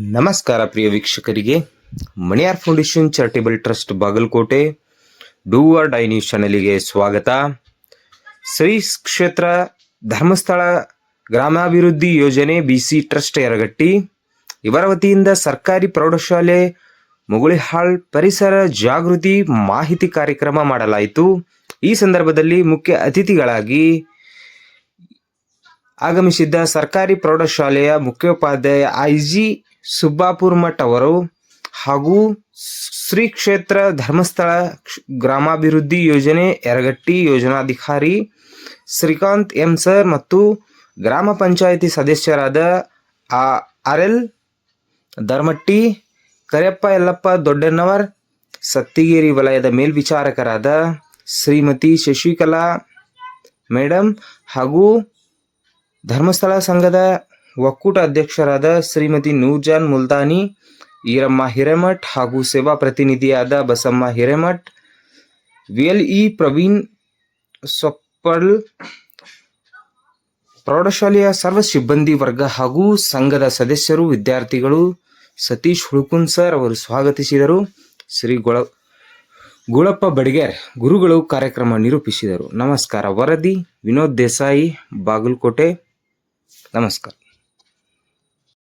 ನಮಸ್ಕಾರ ಪ್ರಿಯ ವೀಕ್ಷಕರಿಗೆ. Maniyar foundation charitable trust Bagalkote, do or die news ಚಾನೆಲಿಗೆ ಸ್ವಾಗತ. ಶ್ರೀ ಕ್ಷೇತ್ರ ಧರ್ಮಸ್ಥಳ ಗ್ರಾಮಾಭಿವೃದ್ಧಿ ಯೋಜನೆ ಬಿಸಿ ಟ್ರಸ್ಟ್ ಯರಗಟ್ಟಿ, ಇವರ ವತಿಯಿಂದ ಸರ್ಕಾರಿ ಪ್ರೌಢಶಾಲೆ, ಮುಗುಳಿಹಾಳ್ ಪರಿಸರ ಜಾಗೃತಿ ಮಾಹಿತಿ ಕಾರ್ಯಕ್ರಮ ಮಾಡಲಾಯಿತು. ಈ ಸಂದರ್ಭದಲ್ಲಿ ಮುಖ್ಯ ಅತಿಥಿಗಳಾಗಿ ಆಗಮಿಸಿದ್ದ ಸರ್ಕಾರಿ ಪ್ರೌಢಶಾಲೆಯ ಮುಖ್ಯೋಪಾಧ್ಯಾಯ ಐ ಜಿ ಸುಬ್ಬಾಪುರ್ ಮಠ ಅವರು ಹಾಗೂ ಶ್ರೀ ಕ್ಷೇತ್ರ ಧರ್ಮಸ್ಥಳ ಗ್ರಾಮಾಭಿವೃದ್ಧಿ ಯೋಜನೆ ಯರಗಟ್ಟಿ ಯೋಜನಾಧಿಕಾರಿ ಶ್ರೀಕಾಂತ್ ಎಂ ಸರ್ ಮತ್ತು ಗ್ರಾಮ ಪಂಚಾಯಿತಿ ಸದಸ್ಯರಾದ ಆರ್ ಎಲ್ ಧರ್ಮಟ್ಟಿ, ಕರಿಯಪ್ಪ ಯಲ್ಲಪ್ಪ ದೊಡ್ಡಣ್ಣವರ್, ಸತ್ತಿಗೇರಿ ವಲಯದ ಮೇಲ್ವಿಚಾರಕರಾದ ಶ್ರೀಮತಿ ಶಶಿಕಲಾ ಮೇಡಮ್ ಹಾಗೂ ಧರ್ಮಸ್ಥಳ ಸಂಘದ ಒಕ್ಕೂಟ ಅಧ್ಯಕ್ಷರಾದ ಶ್ರೀಮತಿ ನೂರ್ಜಾನ್ ಮುಲ್ತಾನಿ, ಈರಮ್ಮ ಹಿರೇಮಠ್ ಹಾಗೂ ಸೇವಾ ಪ್ರತಿನಿಧಿಯಾದ ಬಸಮ್ಮ ಹಿರೇಮಠ್ ವಿಎಲ್ಇ ಪ್ರವೀಣ್ ಸೊಪ್ಪಳ್ ಪ್ರೌಢಶಾಲೆಯ ಸರ್ವ ಸಿಬ್ಬಂದಿ ವರ್ಗ ಹಾಗೂ ಸಂಘದ ಸದಸ್ಯರು, ವಿದ್ಯಾರ್ಥಿಗಳು ಸತೀಶ್ ಹುಳುಕುನ್ ಸರ್ ಅವರು ಸ್ವಾಗತಿಸಿದರು. ಶ್ರೀ ಗೊಳ, ಗುಳಪ್ಪ ಬಡಿಗೇರ್ ಗುರುಗಳು ಕಾರ್ಯಕ್ರಮ ನಿರೂಪಿಸಿದರು. ನಮಸ್ಕಾರ. ವರದಿ, ವಿನೋದ್ ದೇಸಾಯಿ, ಬಾಗಲಕೋಟೆ. ನಮಸ್ಕಾರ.